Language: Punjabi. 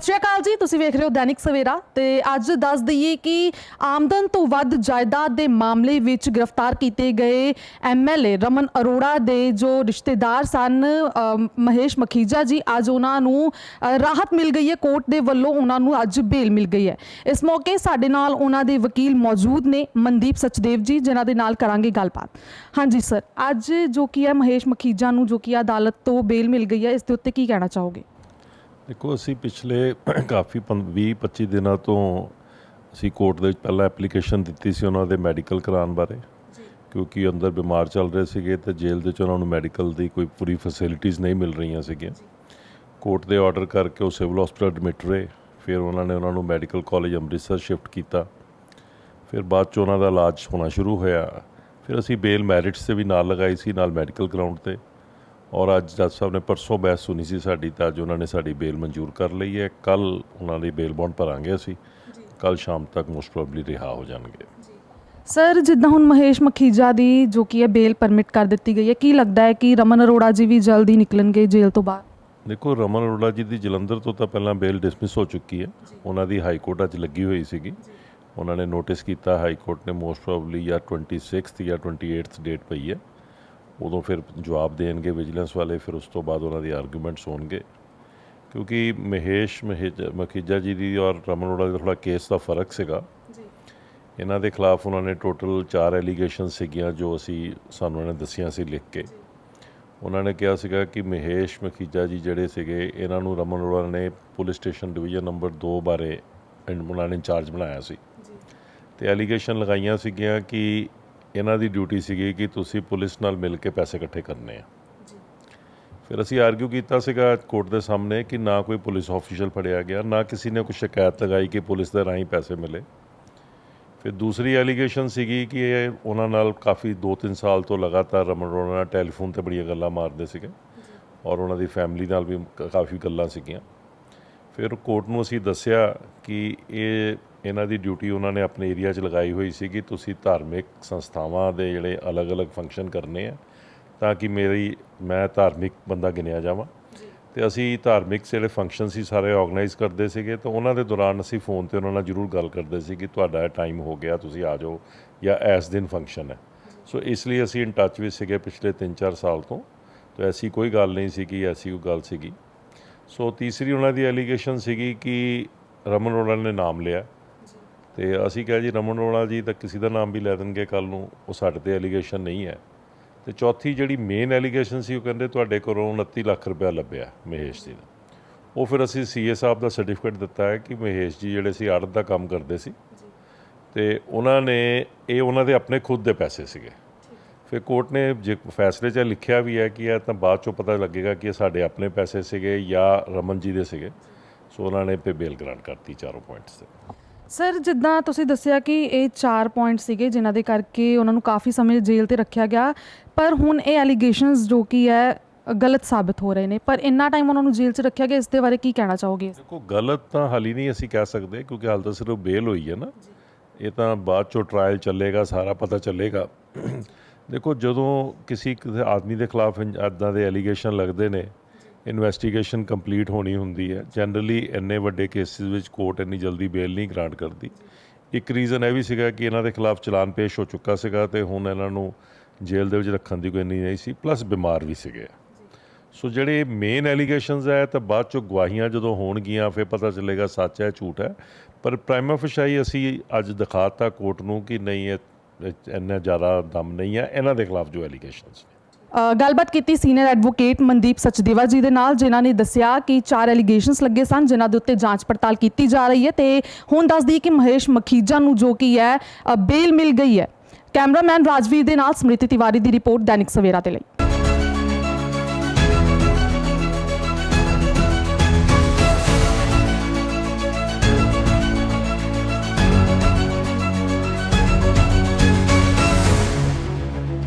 ਸਤਿ ਸ਼੍ਰੀ ਅਕਾਲ ਜੀ, ਤੁਸੀਂ ਵੇਖ ਰਹੇ ਹੋ ਦੈਨਿਕ ਸਵੇਰਾ ਤੇ ਅੱਜ ਦੱਸ ਦਈਏ ਕਿ ਆਮਦਨ ਤੋਂ ਵੱਧ ਜਾਇਦਾਦ ਦੇ ਮਾਮਲੇ ਵਿੱਚ ਗ੍ਰਿਫਤਾਰ ਕੀਤੇ ਗਏ ਐਮਐਲਏ ਰਮਨ ਅਰੋੜਾ ਦੇ ਜੋ ਰਿਸ਼ਤੇਦਾਰ ਸਨ ਮਹੇਸ਼ ਮਖੀਜਾ ਜੀ, ਅੱਜ ਉਹਨਾਂ ਨੂੰ ਰਾਹਤ ਮਿਲ ਗਈ ਹੈ, ਕੋਰਟ ਦੇ ਵੱਲੋਂ ਉਹਨਾਂ ਨੂੰ ਅੱਜ ਬੇਲ ਮਿਲ ਗਈ ਹੈ। ਇਸ ਮੌਕੇ ਸਾਡੇ ਨਾਲ ਉਹਨਾਂ ਦੇ ਵਕੀਲ ਮੌਜੂਦ ਨੇ, ਮਨਦੀਪ ਸਚਦੇਵ ਜੀ, ਜਿਨ੍ਹਾਂ ਦੇ ਨਾਲ ਕਰਾਂਗੇ ਗੱਲਬਾਤ। ਹਾਂਜੀ ਸਰ, ਅੱਜ ਜੋ ਕੀ ਹੈ, ਮਹੇਸ਼ ਮਖੀਜਾ ਨੂੰ ਜੋ ਕੀ ਅਦਾਲਤ ਤੋਂ ਬੇਲ ਮਿਲ ਗਈ ਹੈ, ਇਸ ਦੇ ਉੱਤੇ ਕੀ ਕਹਿਣਾ ਚਾਹੋਗੇ? ਦੇਖੋ ਅਸੀਂ ਪਿਛਲੇ ਕਾਫੀ 20 25 ਦਿਨਾਂ ਤੋਂ ਅਸੀਂ ਕੋਰਟ ਦੇ ਵਿੱਚ ਪਹਿਲਾਂ ਐਪਲੀਕੇਸ਼ਨ ਦਿੱਤੀ ਸੀ ਉਹਨਾਂ ਦੇ ਮੈਡੀਕਲ ਕਰਾਉਣ ਬਾਰੇ। ਕਿਉਂਕਿ ਅੰਦਰ ਬਿਮਾਰ ਚੱਲ ਰਹੇ ਸੀਗੇ ਤੇ ਜੇਲ੍ਹ ਦੇ ਵਿੱਚ ਉਹਨਾਂ ਨੂੰ ਮੈਡੀਕਲ ਦੀ ਕੋਈ ਪੂਰੀ ਫੈਸਿਲਿਟੀਆਂ ਨਹੀਂ ਮਿਲ ਰਹੀਆਂ ਸੀਗੀਆਂ। ਕੋਰਟ ਦੇ ਆਰਡਰ ਕਰਕੇ ਉਹ ਸਿਵਲ ਹਸਪੀਟਲ ਐਡਮਿਟ ਰਹੇ। ਫਿਰ ਉਹਨਾਂ ਨੇ ਉਹਨਾਂ ਨੂੰ ਮੈਡੀਕਲ ਕਾਲਜ ਅੰਮ੍ਰਿਤਸਰ ਸ਼ਿਫਟ ਕੀਤਾ। ਫਿਰ ਬਾਅਦ ਚ ਉਹਨਾਂ ਦਾ ਇਲਾਜ ਹੋਣਾ ਸ਼ੁਰੂ ਹੋਇਆ। ਫਿਰ ਅਸੀਂ ਬੇਲ ਮੈਰਿਟਸ ਤੇ ਵੀ ਨਾਲ ਲਗਾਈ ਸੀ ਨਾਲ ਮੈਡੀਕਲ ਗਰਾਊਂਡ ਤੇ। ਔਰ ਅੱਜ ਜੱਜ ਸਾਹਿਬ ਨੇ ਪਰਸੋਂ ਬਹਿਸ ਸੁਣੀ ਸੀ ਸਾਡੀ ਤਾਂ ਅੱਜ ਉਹਨਾਂ ਨੇ ਸਾਡੀ ਬੇਲ ਮਨਜ਼ੂਰ ਕਰ ਲਈ ਹੈ। ਕੱਲ ਉਹਨਾਂ ਦੀ ਬੇਲ ਬੌਂਡ ਭਰਾਂਗੇ ਅਸੀਂ। ਕੱਲ ਸ਼ਾਮ ਤੱਕ ਮੋਸਟ ਪ੍ਰੋਬਬਲੀ ਰਿਹਾ ਹੋ ਜਾਣਗੇ। ਸਰ ਜਿੱਦਾਂ ਹੁਣ ਮਹੇਸ਼ ਮਖੀਜਾ ਦੀ ਜੋ ਕੀ ਹੈ ਬੇਲ ਪਰਮਿਟ ਕਰ ਦਿੱਤੀ ਗਈ ਹੈ ਕੀ ਲੱਗਦਾ ਹੈ ਕਿ ਰਮਨ ਅਰੋੜਾ ਜੀ ਵੀ ਜਲਦੀ ਨਿਕਲਣਗੇ ਜੇਲ੍ਹ ਤੋਂ ਬਾਹਰ? ਦੇਖੋ ਰਮਨ ਅਰੋੜਾ ਜੀ ਦੀ ਜਲੰਧਰ ਤੋਂ ਤਾਂ ਪਹਿਲਾਂ ਬੇਲ ਡਿਸਮਿਸ ਹੋ ਚੁੱਕੀ ਹੈ। ਉਹਨਾਂ ਦੀ ਹਾਈ ਕੋਰਟ ਅੱਜ ਲੱਗੀ ਹੋਈ ਸੀਗੀ। ਉਹਨਾਂ ਨੇ ਨੋਟਿਸ ਕੀਤਾ ਹਾਈ ਕੋਰਟ ਨੇ ਮੋਸਟ ਪ੍ਰੋਬਬਲੀ ਜਾਂ 26th ਜਾਂ 28th ਡੇਟ ਪਈ ਹੈ। ਉਦੋਂ ਫਿਰ ਜਵਾਬ ਦੇਣਗੇ ਵਿਜੀਲੈਂਸ ਵਾਲੇ ਫਿਰ ਉਸ ਤੋਂ ਬਾਅਦ ਉਹਨਾਂ ਦੀ ਆਰਗੂਮੈਂਟਸ ਹੋਣਗੇ। ਕਿਉਂਕਿ ਮਹੇਸ਼ ਮਹੇਜ ਮਖੀਜਾ ਜੀ ਦੀ ਔਰ ਰਮਨ ਅਰੋੜਾ ਦਾ ਥੋੜਾ ਕੇਸ ਦਾ ਫ਼ਰਕ ਸੀਗਾ। ਇਹਨਾਂ ਦੇ ਖਿਲਾਫ ਉਹਨਾਂ ਨੇ ਟੋਟਲ 4 ਐਲੀਗੇਸ਼ਨ ਸੀਗੀਆਂ ਜੋ ਅਸੀਂ ਸਾਨੂੰ ਇਹਨਾਂ ਨੇ ਦੱਸੀਆਂ ਸੀ ਲਿਖ ਕੇ। ਉਹਨਾਂ ਨੇ ਕਿਹਾ ਸੀਗਾ ਕਿ ਮਹੇਸ਼ ਮਖੀਜਾ ਜੀ ਜਿਹੜੇ ਸੀਗੇ ਇਹਨਾਂ ਨੂੰ ਰਮਨ ਅਰੋੜਾ ਨੇ ਪੁਲਿਸ ਸਟੇਸ਼ਨ ਡਿਵੀਜ਼ਨ ਨੰਬਰ 2 ਬਾਰੇ ਉਹਨਾਂ ਨੇ ਇੰਚਾਰਜ ਬਣਾਇਆ ਸੀ। ਤੇ ਐਲੀਗੇਸ਼ਨ ਲਗਾਈਆਂ ਸੀਗੀਆਂ ਕਿ ਇਹਨਾਂ ਦੀ ਡਿਊਟੀ ਸੀਗੀ ਕਿ ਤੁਸੀਂ ਪੁਲਿਸ ਨਾਲ ਮਿਲ ਕੇ ਪੈਸੇ ਇਕੱਠੇ ਕਰਨੇ ਆ। ਫਿਰ ਅਸੀਂ ਆਰਗੂ ਕੀਤਾ ਸੀਗਾ ਕੋਰਟ ਦੇ ਸਾਹਮਣੇ ਕਿ ਨਾ ਕੋਈ ਪੁਲਿਸ ਆਫੀਸ਼ੀਅਲ ਫੜਿਆ ਗਿਆ ਨਾ ਕਿਸੇ ਨੇ ਕੋਈ ਸ਼ਿਕਾਇਤ ਲਗਾਈ ਕਿ ਪੁਲਿਸ ਦੇ ਰਾਹੀਂ ਪੈਸੇ ਮਿਲੇ। ਫਿਰ ਦੂਸਰੀ ਐਲੀਗੇਸ਼ਨ ਸੀਗੀ ਕਿ ਇਹ ਉਹਨਾਂ ਨਾਲ ਕਾਫੀ 2-3 ਸਾਲ ਤੋਂ ਲਗਾਤਾਰ ਰਮਨ ਨਾਲ ਟੈਲੀਫੋਨ ਤੇ ਬੜੀਆਂ ਗੱਲਾਂ ਮਾਰਦੇ ਸੀਗੇ ਔਰ ਉਹਨਾਂ ਦੀ ਫੈਮਿਲੀ ਨਾਲ ਵੀ ਕਾਫੀ ਗੱਲਾਂ ਸੀਗੀਆਂ। ਫਿਰ ਕੋਰਟ ਨੂੰ ਅਸੀਂ ਦੱਸਿਆ ਕਿ ਇਹ ਇਹਨਾਂ ਦੀ ਡਿਊਟੀ ਉਹਨਾਂ ਨੇ ਆਪਣੇ ਏਰੀਆ 'ਚ ਲਗਾਈ ਹੋਈ ਸੀ ਕਿ ਤੁਸੀਂ ਧਾਰਮਿਕ ਸੰਸਥਾਵਾਂ ਦੇ ਜਿਹੜੇ ਅਲੱਗ-ਅਲੱਗ ਫੰਕਸ਼ਨ ਕਰਨੇ ਆ ਤਾਂ ਕਿ ਮੇਰੀ ਮੈਂ ਧਾਰਮਿਕ ਬੰਦਾ ਗਿਣਿਆ ਜਾਵਾਂ। ਤੇ ਅਸੀਂ ਧਾਰਮਿਕ ਜਿਹੜੇ ਫੰਕਸ਼ਨ ਸੀ ਸਾਰੇ ਆਰਗੇਨਾਈਜ਼ ਕਰਦੇ ਸੀਗੇ। ਤਾਂ ਉਹਨਾਂ ਦੇ ਦੌਰਾਨ ਅਸੀਂ ਫੋਨ ਤੇ ਉਹਨਾਂ ਨਾਲ ਜ਼ਰੂਰ ਗੱਲ ਕਰਦੇ ਸੀ ਕਿ ਤੁਹਾਡਾ ਟਾਈਮ ਹੋ ਗਿਆ ਤੁਸੀਂ ਆ ਜਾਓ ਜਾਂ ਇਸ ਦਿਨ ਫੰਕਸ਼ਨ ਹੈ। ਸੋ ਇਸ ਲਈ ਅਸੀਂ ਇਨ ਟੱਚ ਵਿੱਚ ਸੀਗੇ ਪਿਛਲੇ 3-4 ਸਾਲ ਤੋਂ। ਤਾਂ ਐਸੀ ਕੋਈ ਗੱਲ ਨਹੀਂ ਸੀ ਕਿ ਐਸੀ ਕੋਈ ਗੱਲ ਸੀਗੀ। ਸੋ ਤੀਸਰੀ ਉਹਨਾਂ ਦੀ ਐਲੀਗੇਸ਼ਨ ਸੀਗੀ ਕਿ ਰਮਨ ਅਰੋੜਾ ਨੇ ਨਾਮ ਲਿਆ। ਤੇ ਅਸੀਂ ਕਿਹਾ ਜੀ ਰਮਨ ਅਰੋੜਾ ਜੀ ਤਾਂ ਕਿਸੇ ਦਾ ਨਾਮ ਵੀ ਲੈ ਦੇਣਗੇ ਕੱਲ ਨੂੰ ਉਹ ਸਾਡੇ ਤੇ ਐਲੀਗੇਸ਼ਨ ਨਹੀਂ ਹੈ। ਤੇ ਚੌਥੀ ਜਿਹੜੀ ਮੇਨ ਐਲੀਗੇਸ਼ਨ ਸੀ ਉਹ ਕਹਿੰਦੇ ਤੁਹਾਡੇ ਕੋਲੋਂ 29 ਲੱਖ ਰੁਪਇਆ ਲੱਭਿਆ ਮਹੇਸ਼ ਜੀ ਦਾ ਉਹ ਫਿਰ ਅਸੀਂ ਸੀਏ ਸਾਹਿਬ ਦਾ ਸਰਟੀਫਿਕੇਟ ਦਿੱਤਾ ਹੈ ਕਿ ਮਹੇਸ਼ ਜੀ ਜਿਹੜੇ ਸੀ ਆੜਤ ਦਾ ਕੰਮ ਕਰਦੇ ਸੀ। ਤੇ ਉਹਨਾਂ ਨੇ ਇਹ ਉਹਨਾਂ ਦੇ ਆਪਣੇ ਖੁਦ ਦੇ ਪੈਸੇ ਸੀਗੇ। ਫਿਰ ਕੋਰਟ ਨੇ ਜੇ ਫੈਸਲੇ 'ਚ ਲਿਖਿਆ ਵੀ ਹੈ ਕਿ ਇਹ ਤਾਂ ਬਾਅਦ 'ਚੋਂ ਪਤਾ ਲੱਗੇਗਾ ਕਿ ਇਹ ਸਾਡੇ ਆਪਣੇ ਪੈਸੇ ਸੀਗੇ ਜਾਂ ਰਮਨ ਜੀ ਦੇ ਸੀਗੇ। ਸੋ ਉਹਨਾਂ ਨੇ ਪੇ ਬੇਲ ਗ੍ਰਾਂਟ ਕਰਤੀ ਚਾਰੋਂ ਪੁਆਇੰਟਸ ਤੇ। ਸਰ ਜਿੱਦਾਂ ਤੁਸੀਂ ਦੱਸਿਆ ਕਿ ਇਹ 4 ਪੁਆਇੰਟ ਸੀਗੇ ਜਿਨ੍ਹਾਂ ਦੇ ਕਰਕੇ ਉਹਨਾਂ ਨੂੰ ਕਾਫੀ ਸਮੇਂ ਜੇਲ੍ਹ ਤੇ ਰੱਖਿਆ ਗਿਆ ਪਰ ਹੁਣ ਇਹ ਐਲੀਗੇਸ਼ਨਸ ਜੋ ਕੀ ਹੈ ਗਲਤ ਸਾਬਤ ਹੋ ਰਹੇ ਨੇ। ਪਰ ਇੰਨਾ ਟਾਈਮ ਉਹਨਾਂ ਨੂੰ ਜੇਲ੍ਹ 'ਚ ਰੱਖਿਆ ਗਿਆ ਇਸ ਦੇ ਬਾਰੇ ਕੀ ਕਹਿਣਾ ਚਾਹੋਗੇ? ਦੇਖੋ ਗਲਤ ਤਾਂ ਹਾਲੀ ਨਹੀਂ ਅਸੀਂ ਕਹਿ ਸਕਦੇ ਕਿਉਂਕਿ ਹਾਲ ਤਾਂ ਸਿਰਫ ਬੇਲ ਹੋਈ ਹੈ ਨਾ। ਇਹ ਤਾਂ ਬਾਅਦ ਚੋਂ ਟ੍ਰਾਇਲ ਚੱਲੇਗਾ ਸਾਰਾ ਪਤਾ ਚੱਲੇਗਾ। ਦੇਖੋ ਜਦੋਂ ਕਿਸੇ ਆਦਮੀ ਦੇ ਖਿਲਾਫ ਇਦਾਂ ਦੇ ਐਲੀਗੇਸ਼ਨ ਲੱਗਦੇ ਨੇ ਇਨਵੈਸਟੀਗੇਸ਼ਨ ਕੰਪਲੀਟ ਹੋਣੀ ਹੁੰਦੀ ਹੈ। ਜਨਰਲੀ ਇੰਨੇ ਵੱਡੇ ਕੇਸਿਸ ਵਿੱਚ ਕੋਰਟ ਇੰਨੀ ਜਲਦੀ ਬੇਲ ਨਹੀਂ ਗ੍ਰਾਂਟ ਕਰਦੀ। ਇੱਕ ਰੀਜ਼ਨ ਇਹ ਵੀ ਸੀਗਾ ਕਿ ਇਹਨਾਂ ਦੇ ਖਿਲਾਫ ਚਲਾਨ ਪੇਸ਼ ਹੋ ਚੁੱਕਾ ਸੀਗਾ ਤੇ ਹੁਣ ਇਹਨਾਂ ਨੂੰ ਜੇਲ੍ਹ ਦੇ ਵਿੱਚ ਰੱਖਣ ਦੀ ਕੋਈ ਨਹੀਂ ਸੀ ਪਲੱਸ ਬਿਮਾਰ ਵੀ ਸੀਗੇ। ਸੋ ਜਿਹੜੇ ਮੇਨ ਐਲੀਗੇਸ਼ਨਸ ਹੈ ਤਾਂ ਬਾਅਦ ਚੋਂ ਗਵਾਹੀਆਂ ਜਦੋਂ ਹੋਣਗੀਆਂ, ਫਿਰ ਪਤਾ ਚੱਲੇਗਾ ਸੱਚ ਹੈ, ਝੂਠ ਹੈ। ਪਰ ਪ੍ਰਾਈਮਾ ਫਸ਼ਾਈ ਅਸੀਂ ਅੱਜ ਦਿਖਾਤਾ ਕੋਰਟ ਨੂੰ ਕਿ ਨਹੀਂ, ਇਹ ਇੰਨਾ ਜ਼ਿਆਦਾ ਦਮ ਨਹੀਂ ਹੈ ਇਹਨਾਂ ਦੇ ਖਿਲਾਫ ਜੋ ਐਲੀਗੇਸ਼ਨਸ ਨੇ। ਗੱਲਬਾਤ ਕੀਤੀ ਸੀਨੀਅਰ ਐਡਵੋਕੇਟ ਮਨਦੀਪ ਸਚਦੇਵਾ ਜੀ ਦੇ ਨਾਲ, ਜਿਨ੍ਹਾਂ ਨੇ ਦੱਸਿਆ ਕਿ ਚਾਰ ਐਲੀਗੇਸ਼ਨਸ ਲੱਗੇ ਸਨ, ਜਿਨ੍ਹਾਂ ਦੇ ਉੱਤੇ ਜਾਂਚ ਪੜਤਾਲ ਕੀਤੀ ਜਾ ਰਹੀ ਹੈ ਤੇ ਹੁਣ ਦੱਸ ਦਈਏ ਕਿ ਮਹੇਸ਼ ਮਖੀਜਾ ਨੂੰ ਜੋ ਕਿ ਹੈ ਬੇਲ ਮਿਲ ਗਈ ਹੈ। ਕੈਮਰਾਮੈਨ ਰਾਜਵੀਰ ਦੇ ਨਾਲ ਸਮ੍ਰਿਤੀ ਤਿਵਾਰੀ ਦੀ ਰਿਪੋਰਟ ਦੈਨਿਕ ਸਵੇਰਾ ਦੇ ਲਈ।